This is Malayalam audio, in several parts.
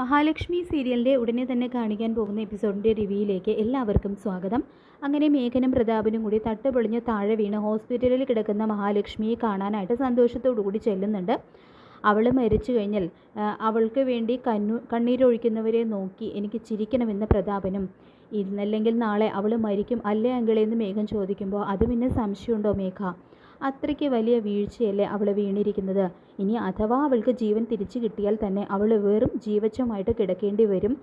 മഹാലക്ഷ്മി സീരിയലിന്റെ ഉടനെ തന്നെ കാണിക്കാൻ പോകുന്ന എപ്പിസോഡിന്റെ റിവ്യൂയിലേക്ക് എല്ലാവർക്കും സ്വാഗതം. അങ്ങനെ മേഘനും പ്രതാപനും കൂടി തട്ടുപൊളിഞ്ഞ് താഴെ വീണ് ഹോസ്പിറ്റലിൽ കിടക്കുന്ന മഹാലക്ഷ്മിയെ കാണാനായിട്ട് സന്തോഷത്തോടു കൂടി ചെല്ലുന്നുണ്ട്. അവൾ മരിച്ചു കഴിഞ്ഞാൽ അവൾക്ക് വേണ്ടി കണ്ണു കണ്ണീരൊഴിക്കുന്നവരെ നോക്കി എനിക്ക് ചിരിക്കണമെന്ന് പ്രതാപനും ഇന്നല്ലെങ്കിൽ നാളെ അവൾ മരിക്കും അല്ലേ അങ്കിളേ എന്ന് മേഘം ചോദിക്കുമ്പോൾ അത് പിന്നെ സംശയമുണ്ടോ മേഘ? അത്രയ്ക്ക് വലിയ വീഴ്ചയല്ലേ അവൾ വീണിരിക്കുന്നത്. ഇനി അഥവാ അവൾക്ക് ജീവൻ തിരിച്ചു കിട്ടിയാൽ തന്നെ അവൾ വെറും ജീവച്ഛമായിട്ട് കിടക്കേണ്ടി വരും.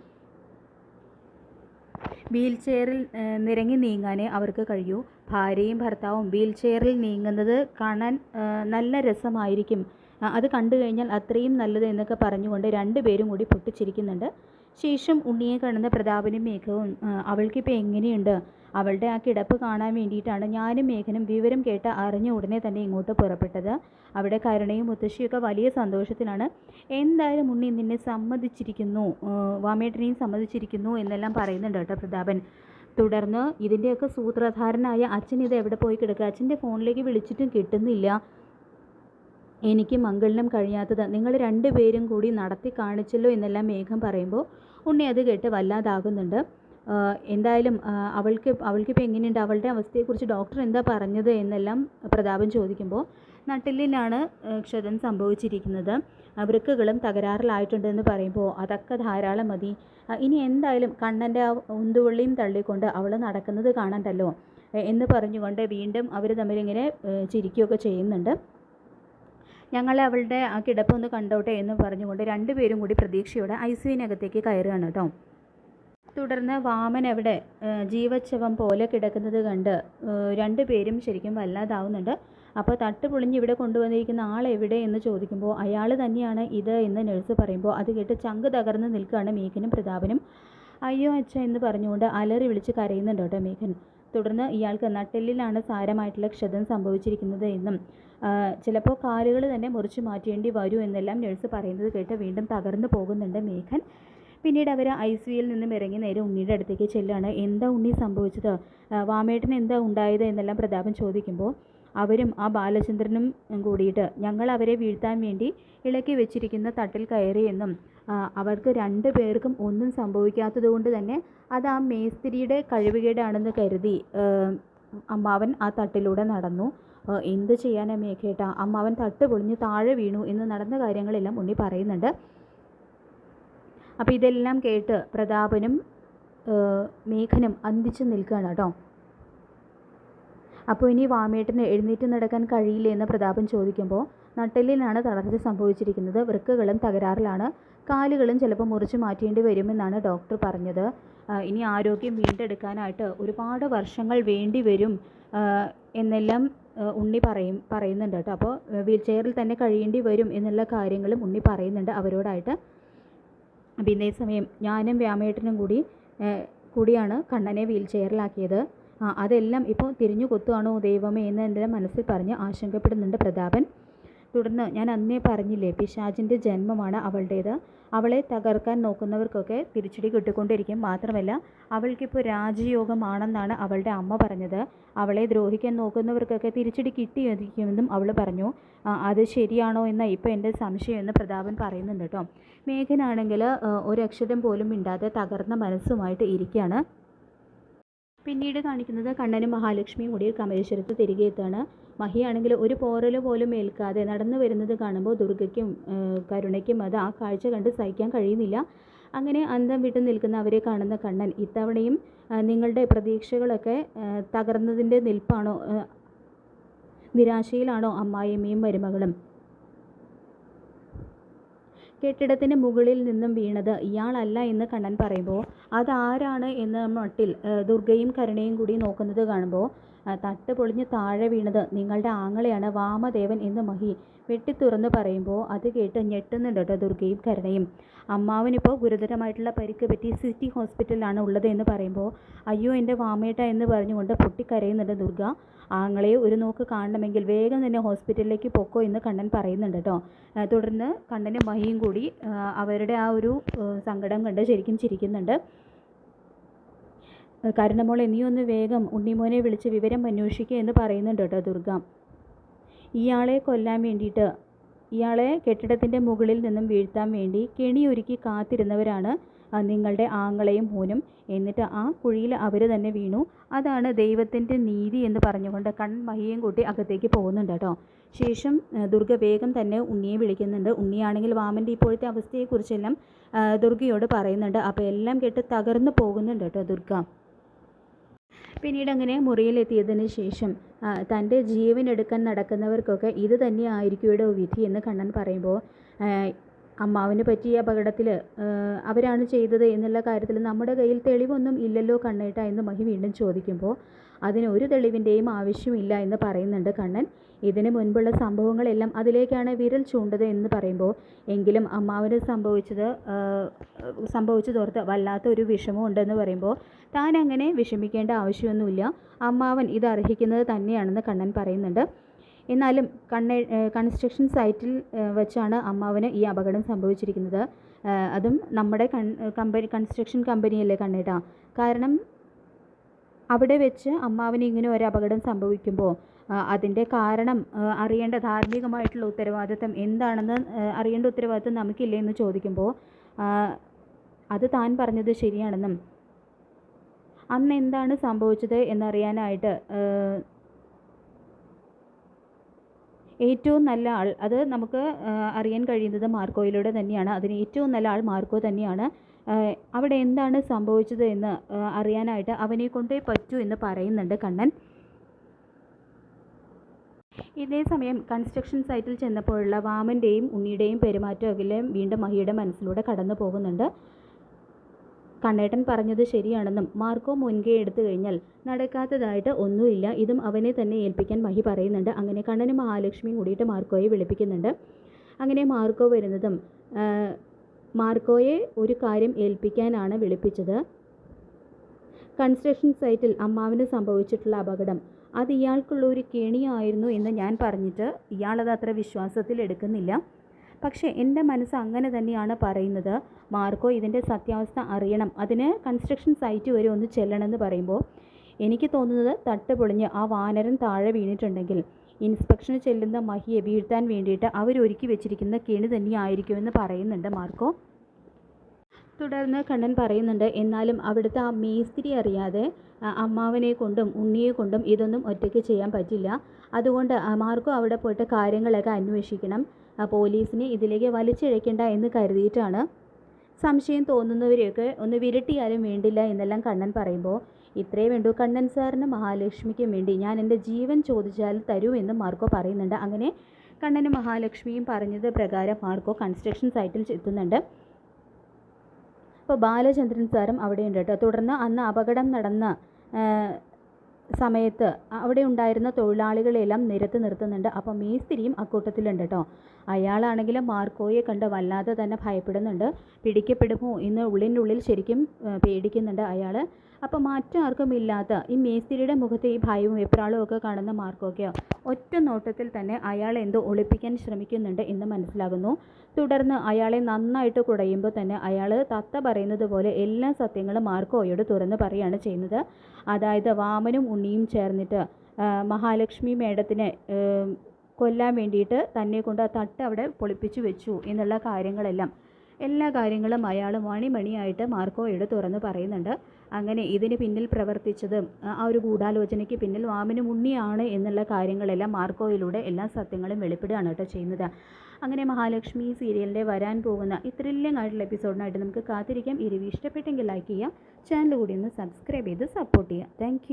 വീൽ ചെയറിൽ നിരങ്ങി നീങ്ങാനേ അവർക്ക് കഴിയൂ. ഭാര്യയും ഭർത്താവും വീൽ ചെയറിൽ നീങ്ങുന്നത് കാണാൻ നല്ല രസമായിരിക്കും. അത് കണ്ടു കഴിഞ്ഞാൽ അത്രയും നല്ലത് എന്നൊക്കെ പറഞ്ഞുകൊണ്ട് രണ്ടുപേരും കൂടി പൊട്ടിച്ചിരിക്കുന്നുണ്ട്. ശേഷം ഉണ്ണിയെ കാണുന്ന പ്രതാപനും മേഘവും അവൾക്ക് അവൾക്കിപ്പോൾ എങ്ങനെയുണ്ട്? അവളുടെ ആ കിടപ്പ് കാണാൻ വേണ്ടിയിട്ടാണ് ഞാനും മേഘനും വിവരം കേട്ട് അറിഞ്ഞ ഉടനെ തന്നെ ഇങ്ങോട്ട് പുറപ്പെട്ടത്. അവിടെ കരുണയും മുത്തശ്ശിയൊക്കെ വലിയ സന്തോഷത്തിലാണ്. എന്തായാലും ഉണ്ണി നിന്നെ സമ്മതിച്ചിരിക്കുന്നു വാമേട്ടനെയും സമ്മതിച്ചിരിക്കുന്നു എന്നെല്ലാം പറയുന്നുണ്ട് കേട്ടോ പ്രതാപൻ. തുടർന്ന് ഇതിന്റെയൊക്കെ സൂത്രധാരനായ അച്ഛൻ ഇത് എവിടെ പോയി കിടക്കുക? അച്ഛന്റെ ഫോണിലേക്ക് വിളിച്ചിട്ടും കിട്ടുന്നില്ല. എനിക്ക് മംഗളിനും കഴിയാത്തത്. നിങ്ങൾ രണ്ടുപേരും കൂടി നടത്തി കാണിച്ചല്ലോ എന്നെല്ലാം മേഘം പറയുമ്പോൾ ഉണ്ണി അത് കേട്ട് വല്ലാതാകുന്നുണ്ട്. എന്തായാലും അവൾക്ക് അവൾക്ക് അവൾക്കിപ്പോൾ എങ്ങനെയുണ്ട്? അവളുടെ അവസ്ഥയെക്കുറിച്ച് ഡോക്ടർ എന്താ പറഞ്ഞത് എന്നെല്ലാം പ്രതാപം ചോദിക്കുമ്പോൾ നട്ടിലിനാണ് ക്ഷതം സംഭവിച്ചിരിക്കുന്നത്. വൃക്കുകളും തകരാറിലായിട്ടുണ്ടെന്ന് പറയുമ്പോൾ അതൊക്കെ ധാരാളം മതി. ഇനി എന്തായാലും കണ്ണന്റെ ആ ഉന്തുവള്ളിയും തള്ളിക്കൊണ്ട് അവൾ നടക്കുന്നത് കാണണ്ടല്ലോ എന്ന് പറഞ്ഞുകൊണ്ട് വീണ്ടും അവർ തമ്മിലിങ്ങനെ ചിരിക്കുകയൊക്കെ ചെയ്യുന്നുണ്ട്. ഞങ്ങൾ അവളുടെ ആ കിടപ്പ് ഒന്ന് കണ്ടോട്ടെ എന്ന് പറഞ്ഞുകൊണ്ട് രണ്ടുപേരും കൂടി പ്രതീക്ഷയോടെ ഐ സിയുവിനകത്തേക്ക് കയറുകയാണ് കേട്ടോ. തുടർന്ന് വാമൻ അവിടെ ജീവച്ഛവം പോലെ കിടക്കുന്നത് കണ്ട് രണ്ടുപേരും ശരിക്കും വല്ലാതാവുന്നുണ്ട്. അപ്പോൾ തട്ട് പൊളിഞ്ഞ് ഇവിടെ കൊണ്ടുവന്നിരിക്കുന്ന ആൾ എവിടെ എന്ന് ചോദിക്കുമ്പോൾ അയാൾ തന്നെയാണ് ഇത് എന്ന് നഴ്സ് പറയുമ്പോൾ അത് കേട്ട് ചങ്ക് തകർന്ന് നിൽക്കുകയാണ് മേഘനും പ്രതാപനും. അയ്യോ അച്ഛ എന്ന് പറഞ്ഞുകൊണ്ട് അലറി വിളിച്ച് കരയുന്നുണ്ട് കേട്ടോ മേഘൻ. തുടർന്ന് ഇയാൾക്ക് നട്ടെല്ലിലാണ് സാരമായിട്ടുള്ള ക്ഷതം സംഭവിച്ചിരിക്കുന്നത് എന്നും ചിലപ്പോൾ കാലുകൾ തന്നെ മുറിച്ച് മാറ്റേണ്ടി വരൂ എന്നെല്ലാം നഴ്സ് പറയുന്നത് കേട്ട് വീണ്ടും തകർന്നു പോകുന്നുണ്ട് മേഘൻ. പിന്നീട് അവർ ഐ സിയിൽ നിന്നും ഇറങ്ങി നേരെ ഉണ്ണിയുടെ അടുത്തേക്ക് ചെല്ലുകയാണ് എന്താ ഉണ്ണി സംഭവിച്ചത്? വാമേട്ടന് എന്താ ഉണ്ടായത് എന്നെല്ലാം പ്രതാപൻ ചോദിക്കുമ്പോൾ അവരും ആ ബാലചന്ദ്രനും കൂടിയിട്ട് ഞങ്ങൾ അവരെ വീഴ്ത്താൻ വേണ്ടി ഇളക്കി വെച്ചിരിക്കുന്ന തട്ടിൽ കയറിയെന്നും അവർക്ക് രണ്ടു പേർക്കും ഒന്നും സംഭവിക്കാത്തത് കൊണ്ട് തന്നെ അത് ആ മേസ്തിരിയുടെ കഴിവുകേടാണെന്ന് കരുതി അമ്മാവൻ ആ തട്ടിലൂടെ നടന്നു. എന്ത് ചെയ്യാനാ മേഘേട്ട അമ്മാവൻ തട്ട് പൊളിഞ്ഞ് താഴെ വീണു എന്ന് നടന്ന കാര്യങ്ങളെല്ലാം ഉണ്ണി പറയുന്നുണ്ട്. അപ്പോൾ ഇതെല്ലാം കേട്ട് പ്രതാപനും മേഘനും അന്തിച്ച് നിൽക്കുകയാണ് കേട്ടോ. അപ്പോൾ ഇനി വാമേട്ടന് എഴുന്നേറ്റ് നടക്കാൻ കഴിയില്ല എന്ന് പ്രതാപൻ ചോദിക്കുമ്പോൾ നട്ടെല്ലിനാണ് തളർച്ച സംഭവിച്ചിരിക്കുന്നത്. വൃക്കകളും തകരാറിലാണ്. കാലുകളും ചിലപ്പോൾ മുറിച്ച് മാറ്റേണ്ടി വരുമെന്നാണ് ഡോക്ടർ പറഞ്ഞത്. ഇനി ആരോഗ്യം വീണ്ടെടുക്കാനായിട്ട് ഒരുപാട് വർഷങ്ങൾ വേണ്ടി വരും എന്നെല്ലാം ഉണ്ണി പറയും പറയുന്നുണ്ട് കേട്ടോ. അപ്പോൾ വീൽ ചെയറിൽ തന്നെ കഴിയേണ്ടി വരും എന്നുള്ള കാര്യങ്ങളും ഉണ്ണി പറയുന്നുണ്ട് അവരോടായിട്ട്. ഇതേ സമയം ഞാനും വ്യാമേട്ടനും കൂടി കൂടിയാണ് കണ്ണനെ വീൽ ചെയറിലാക്കിയത്. അതെല്ലാം ഇപ്പോൾ തിരിഞ്ഞു കൊത്തുവാണോ ദൈവമേ എന്ന് എന്റെ മനസ്സിൽ പറഞ്ഞ് ആശങ്കപ്പെടുന്നുണ്ട് പ്രതാപൻ. തുടർന്ന് ഞാൻ അന്നേ പറഞ്ഞില്ലേ പിശാചിന്റെ ജന്മമാണ് അവളുടേത്. അവളെ തകർക്കാൻ നോക്കുന്നവർക്കൊക്കെ തിരിച്ചടി കിട്ടിക്കൊണ്ടിരിക്കും. മാത്രമല്ല അവൾക്കിപ്പോൾ രാജയോഗമാണെന്നാണ് അവളുടെ അമ്മ പറഞ്ഞത്. അവളെ ദ്രോഹിക്കാൻ നോക്കുന്നവർക്കൊക്കെ തിരിച്ചടി കിട്ടിയിരിക്കുമെന്നും അവൾ പറഞ്ഞു. അത് ശരിയാണോ എന്ന ഇപ്പോൾ എന്റെ സംശയം എന്ന് പ്രതാപൻ പറയുന്നുണ്ട് കേട്ടോ. മേഘനാണെങ്കിൽ ഒരക്ഷരം പോലും മിണ്ടാതെ തകർന്ന മനസ്സുമായിട്ട് ഇരിക്കുകയാണ്. പിന്നീട് കാണിക്കുന്നത് കണ്ണനും മഹാലക്ഷ്മിയും കൂടി കമലേശ്വരത്ത് തിരികെ എത്തുകയാണ്. മഹിയാണെങ്കിൽ ഒരു പോറൽ പോലും ഏൽക്കാതെ നടന്നു വരുന്നത് കാണുമ്പോൾ ദുർഗയ്ക്കും കരുണയ്ക്കും അത് ആ കാഴ്ച കണ്ട് സഹിക്കാൻ കഴിയുന്നില്ല. അങ്ങനെ അന്തം വിട്ട് നിൽക്കുന്ന അവരെ കാണുന്ന കണ്ണൻ ഇത്തവണയും നിങ്ങളുടെ പ്രതീക്ഷകളൊക്കെ തകർന്നതിന്റെ നിൽപ്പാണോ? നിരാശയിലാണോ അമ്മായിയമ്മയും മരുമകളും? കെട്ടിടത്തിന് മുകളിൽ നിന്നും വീണത് ഇയാളല്ല എന്ന് കണ്ണൻ പറയുമ്പോൾ അതാരാണ്? എന്ന മട്ടിൽ ദുർഗയും കരുണയും കൂടി നോക്കുന്നത് കാണുമ്പോൾ തട്ട് പൊളിഞ്ഞ് താഴെ വീണത് നിങ്ങളുടെ ആങ്ങളെയാണ് വാമദേവൻ എന്ന് മഹി വെട്ടിത്തുറന്ന് പറയുമ്പോൾ അത് കേട്ട് ഞെട്ടുന്നുണ്ട് കേട്ടോ ദുർഗയും കരുണയും. അമ്മാവനിപ്പോൾ ഗുരുതരമായിട്ടുള്ള പരിക്ക് പറ്റി സിറ്റി ഹോസ്പിറ്റലിലാണ് ഉള്ളത് എന്ന് പറയുമ്പോൾ അയ്യോ എന്റെ വാമേട്ട എന്ന് പറഞ്ഞുകൊണ്ട് പൊട്ടിക്കരയുന്നുണ്ട് ദുർഗ. ആങ്ങളെ ഒരു നോക്ക് കാണണമെങ്കിൽ വേഗം തന്നെ ഹോസ്പിറ്റലിലേക്ക് പൊക്കോ എന്ന് കണ്ണൻ പറയുന്നുണ്ട് കേട്ടോ. തുടർന്ന് കണ്ണനും മഹിയും കൂടി അവരുടെ ആ ഒരു സങ്കടം കണ്ട് ശരിക്കും ചിരിക്കുന്നുണ്ട്. കരുണമോൾ നീ ഒന്ന് വേഗം ഉണ്ണിമോനെ വിളിച്ച് വിവരം അന്വേഷിക്കുക എന്ന് പറയുന്നുണ്ട് കേട്ടോ ദുർഗ. ഇയാളെ കൊല്ലാൻ വേണ്ടിയിട്ട് ഇയാളെ കെട്ടിടത്തിന്റെ മുകളിൽ നിന്നും വീഴ്ത്താൻ വേണ്ടി കെണിയൊരുക്കി കാത്തിരുന്നവരാണ് നിങ്ങളുടെ ആങ്ങളെയും മോനും. എന്നിട്ട് ആ കുഴിയിൽ അവർ തന്നെ വീണു. അതാണ് ദൈവത്തിന്റെ നീതി എന്ന് പറഞ്ഞുകൊണ്ട് കൺമഹിയും കൂട്ടി അകത്തേക്ക് പോകുന്നുണ്ട് കേട്ടോ. ശേഷം ദുർഗ വേഗം തന്നെ ഉണ്ണിയെ വിളിക്കുന്നുണ്ട്. ഉണ്ണിയാണെങ്കിൽ വാമന്റെ ഇപ്പോഴത്തെ അവസ്ഥയെക്കുറിച്ചെല്ലാം ദുർഗയോട് പറയുന്നുണ്ട്. അപ്പോൾ എല്ലാം കേട്ട് തകർന്നു പോകുന്നുണ്ട് കേട്ടോ ദുർഗ. പിന്നീട് അങ്ങനെ മുറിയിലെത്തിയതിന് ശേഷം തന്റെ ജീവൻ എടുക്കാൻ നടക്കുന്നവർക്കൊക്കെ ഇത് തന്നെ ഇവിടെ വിധി എന്ന് കണ്ണൻ പറയുമ്പോൾ അമ്മാവിന് പറ്റിയ അപകടത്തിൽ അവരാണ് ചെയ്തത് എന്നുള്ള കാര്യത്തിൽ നമ്മുടെ കയ്യിൽ തെളിവൊന്നും ഇല്ലല്ലോ കണ്ണേട്ട എന്ന് മഹി വീണ്ടും ചോദിക്കുമ്പോൾ അതിന് ഒരു തെളിവിന്റെയും ആവശ്യമില്ല എന്ന് പറയുന്നുണ്ട് കണ്ണൻ. ഇതിന് മുൻപുള്ള സംഭവങ്ങളെല്ലാം അതിലേക്കാണ് വിരൽ ചൂണ്ടത് എന്ന് പറയുമ്പോൾ എങ്കിലും അമ്മാവിന് സംഭവിച്ചത് സംഭവിച്ചതോർത്ത് വല്ലാത്ത ഒരു വിഷമം ഉണ്ടെന്ന് പറയുമ്പോൾ താൻ അങ്ങനെ വിഷമിക്കേണ്ട ആവശ്യമൊന്നുമില്ല. അമ്മാവൻ ഇത് അർഹിക്കുന്നത് തന്നെയാണെന്ന് കണ്ണൻ പറയുന്നുണ്ട്. എന്നാലും കണ്ണ കൺസ്ട്രക്ഷൻ സൈറ്റിൽ വെച്ചാണ് അമ്മാവന് ഈ അപകടം സംഭവിച്ചിരിക്കുന്നത്. അതും നമ്മുടെ കൺ കമ്പനി കൺസ്ട്രക്ഷൻ കമ്പനിയല്ലേ കണ്ണേട്ടാ? കാരണം അവിടെ വെച്ച് അമ്മാവന് ഇങ്ങനെ ഒരു അപകടം സംഭവിക്കുമ്പോൾ അതിന്റെ കാരണം അറിയേണ്ട ധാർമ്മികമായിട്ടുള്ള ഉത്തരവാദിത്തം എന്താണെന്ന് അറിയേണ്ട ഉത്തരവാദിത്തം നമുക്കില്ലേ എന്ന് ചോദിക്കുമ്പോൾ അത് താൻ പറഞ്ഞത് ശരിയാണെന്നും. അന്ന് എന്താണ് സംഭവിച്ചത് എന്നറിയാനായിട്ട് ഏറ്റവും നല്ല ആൾ അത് നമുക്ക് അറിയാൻ കഴിയുന്നത് മാർക്കോയിലൂടെ തന്നെയാണ്. അതിന് ഏറ്റവും നല്ല ആൾ മാർക്കോ തന്നെയാണ്. അവിടെ എന്താണ് സംഭവിച്ചത് എന്ന് അറിയാനായിട്ട് അവനെ കൊണ്ടേ പറ്റൂ എന്ന് പറയുന്നുണ്ട് കണ്ണൻ. ഇതേ സമയം കൺസ്ട്രക്ഷൻ സൈറ്റിൽ ചെന്നപ്പോഴുള്ള വാമന്റെയും ഉണ്ണിയുടെയും പെരുമാറ്റമെല്ലാം വീണ്ടും മഹിയുടെ മനസ്സിലൂടെ കടന്നു പോകുന്നുണ്ട് കണ്ണേട്ടൻ പറഞ്ഞത് ശരിയാണെന്നും മാർക്കോ മുൻകൈ എടുത്തു കഴിഞ്ഞാൽ നടക്കാത്തതായിട്ട് ഒന്നുമില്ല. ഇതും അവനെ തന്നെ ഏൽപ്പിക്കാൻ മഹി പറയുന്നുണ്ട്. അങ്ങനെ കണ്ണനും മഹാലക്ഷ്മിയും കൂടിയിട്ട് മാർക്കോയെ വിളിപ്പിക്കുന്നുണ്ട്. അങ്ങനെ മാർക്കോ വരുന്നതും മാർക്കോയെ ഒരു കാര്യം ഏൽപ്പിക്കാനാണ് വിളിപ്പിച്ചത്. കൺസ്ട്രക്ഷൻ സൈറ്റിൽ അമ്മാവിന് സംഭവിച്ചിട്ടുള്ള അപകടം. അത് ഇയാൾക്കുള്ള ഒരു കെണിയായിരുന്നു എന്ന് ഞാൻ പറഞ്ഞിട്ട് ഇയാളത് അത്ര വിശ്വാസത്തിൽ എടുക്കുന്നില്ല. പക്ഷേ എന്റെ മനസ്സ് അങ്ങനെ തന്നെയാണ് പറയുന്നത്. മാർക്കോ ഇതിന്റെ സത്യാവസ്ഥ അറിയണം. അതിന് കൺസ്ട്രക്ഷൻ സൈറ്റ് വരെ ഒന്ന് ചെല്ലണമെന്ന് പറയുമ്പോൾ എനിക്ക് തോന്നുന്നത് തട്ട് പൊളിഞ്ഞ് ആ വാനരൻ താഴെ വീണിട്ടുണ്ടെങ്കിൽ ഇൻസ്പെക്ഷന് ചെല്ലുന്ന മഹിയെ വീഴ്ത്താൻ വേണ്ടിയിട്ട് അവരൊരുക്കി വെച്ചിരിക്കുന്ന കെണി തന്നെയായിരിക്കുമെന്ന് പറയുന്നുണ്ട് മാർക്കോ. തുടർന്ന് കണ്ണൻ പറയുന്നുണ്ട് എന്നാലും അവിടുത്തെ ആ മേസ്തിരി അറിയാതെ അമ്മാവനെ കൊണ്ടും ഉണ്ണിയെ കൊണ്ടും ഇതൊന്നും ഒറ്റയ്ക്ക് ചെയ്യാൻ പറ്റില്ല. അതുകൊണ്ട് മാർക്കോ അവിടെ പോയിട്ട് കാര്യങ്ങളൊക്കെ അന്വേഷിക്കണം. പോലീസിനെ ഇതിലേക്ക് വലിച്ചിഴക്കേണ്ട എന്ന് കരുതിയിട്ടാണ്. സംശയം തോന്നുന്നവരെയൊക്കെ ഒന്ന് വിരട്ടിയാലും വേണ്ടില്ല എന്നെല്ലാം കണ്ണൻ പറയുമ്പോൾ ഇത്രേ വേണ്ടൂ കണ്ണൻ സാറിന് മഹാലക്ഷ്മിക്കും വേണ്ടി ഞാൻ എന്റെ ജീവൻ ചോദിച്ചാൽ തരൂ എന്ന് മാർക്കോ പറയുന്നുണ്ട്. അങ്ങനെ കണ്ണനും മഹാലക്ഷ്മിയും പറഞ്ഞത് പ്രകാരം മാർക്കോ കൺസ്ട്രക്ഷൻ സൈറ്റിൽ എത്തുന്നുണ്ട് അപ്പോൾ ബാലചന്ദ്രൻ സാറും അവിടെയുണ്ട് കേട്ടോ. തുടർന്ന് അന്ന് അപകടം നടന്ന സമയത്ത് അവിടെ ഉണ്ടായിരുന്ന തൊഴിലാളികളെല്ലാം നിരത്ത് നിർത്തുന്നുണ്ട്. അപ്പോൾ മേസ്തിരിയും അക്കൂട്ടത്തിലുണ്ട് കേട്ടോ അയാളാണെങ്കിലും മാർക്കോയെ കണ്ട് വല്ലാതെ തന്നെ ഭയപ്പെടുന്നുണ്ട്. പിടിക്കപ്പെടുമോ എന്ന് ഉള്ളിനുള്ളിൽ ശരിക്കും പേടിക്കുന്നുണ്ട് അയാൾ അപ്പോൾ മറ്റാർക്കും ഇല്ലാത്ത ഈ മേസ്തിരിയുടെ മുഖത്ത് ഈ ഭയവും വെപ്രാളവും ഒക്കെ കാണുന്ന മാർക്കോയ്ക്ക് ഒറ്റ നോട്ടത്തിൽ തന്നെ അയാൾ എന്തോ ഒളിപ്പിക്കാൻ ശ്രമിക്കുന്നുണ്ട് എന്ന് മനസ്സിലാകുന്നു. തുടർന്ന് അയാളെ നന്നായിട്ട് കുടയുമ്പോൾ തന്നെ അയാൾ തത്ത പറയുന്നത് പോലെ എല്ലാ സത്യങ്ങളും മാർക്കോയോട് തുറന്ന് പറയുകയാണ് ചെയ്യുന്നത്. അതായത് വാമനും ഉണ്ണിയും ചേർന്നിട്ട് മഹാലക്ഷ്മി മേഡത്തിനെ കൊല്ലാൻ വേണ്ടിയിട്ട് തന്നെ കൊണ്ട് ആ തട്ട് അവിടെ പൊളിപ്പിച്ചു വെച്ചു എന്നുള്ള കാര്യങ്ങളെല്ലാം. എല്ലാ കാര്യങ്ങളും അയാൾ മണിമണിയായിട്ട് മാർക്കോയോട് തുറന്ന് പറയുന്നുണ്ട്. അങ്ങനെ ഇതിന് പിന്നിൽ പ്രവർത്തിച്ചത് ആ ഒരു ഗൂഢാലോചനയ്ക്ക് പിന്നിൽ വാമനും ഉണ്ണിയാണ് എന്നുള്ള കാര്യങ്ങളെല്ലാം മാർക്കോയിലൂടെ എല്ലാ സത്യങ്ങളും വെളിപ്പെടുകയാണ് കേട്ടോ ചെയ്യുന്നത്. അങ്ങനെ മഹാലക്ഷ്മി സീരിയലിന്റെ വരാൻ പോകുന്ന ഈ എപ്പിസോഡിനായിട്ട് നമുക്ക് കാത്തിരിക്കാം. ഇരുവി ഇഷ്ടപ്പെട്ടെങ്കിൽ ലൈക്ക് ചെയ്യുക ചാനൽ കൂടി ഒന്ന് സബ്സ്ക്രൈബ് ചെയ്ത് സപ്പോർട്ട് ചെയ്യുക. താങ്ക്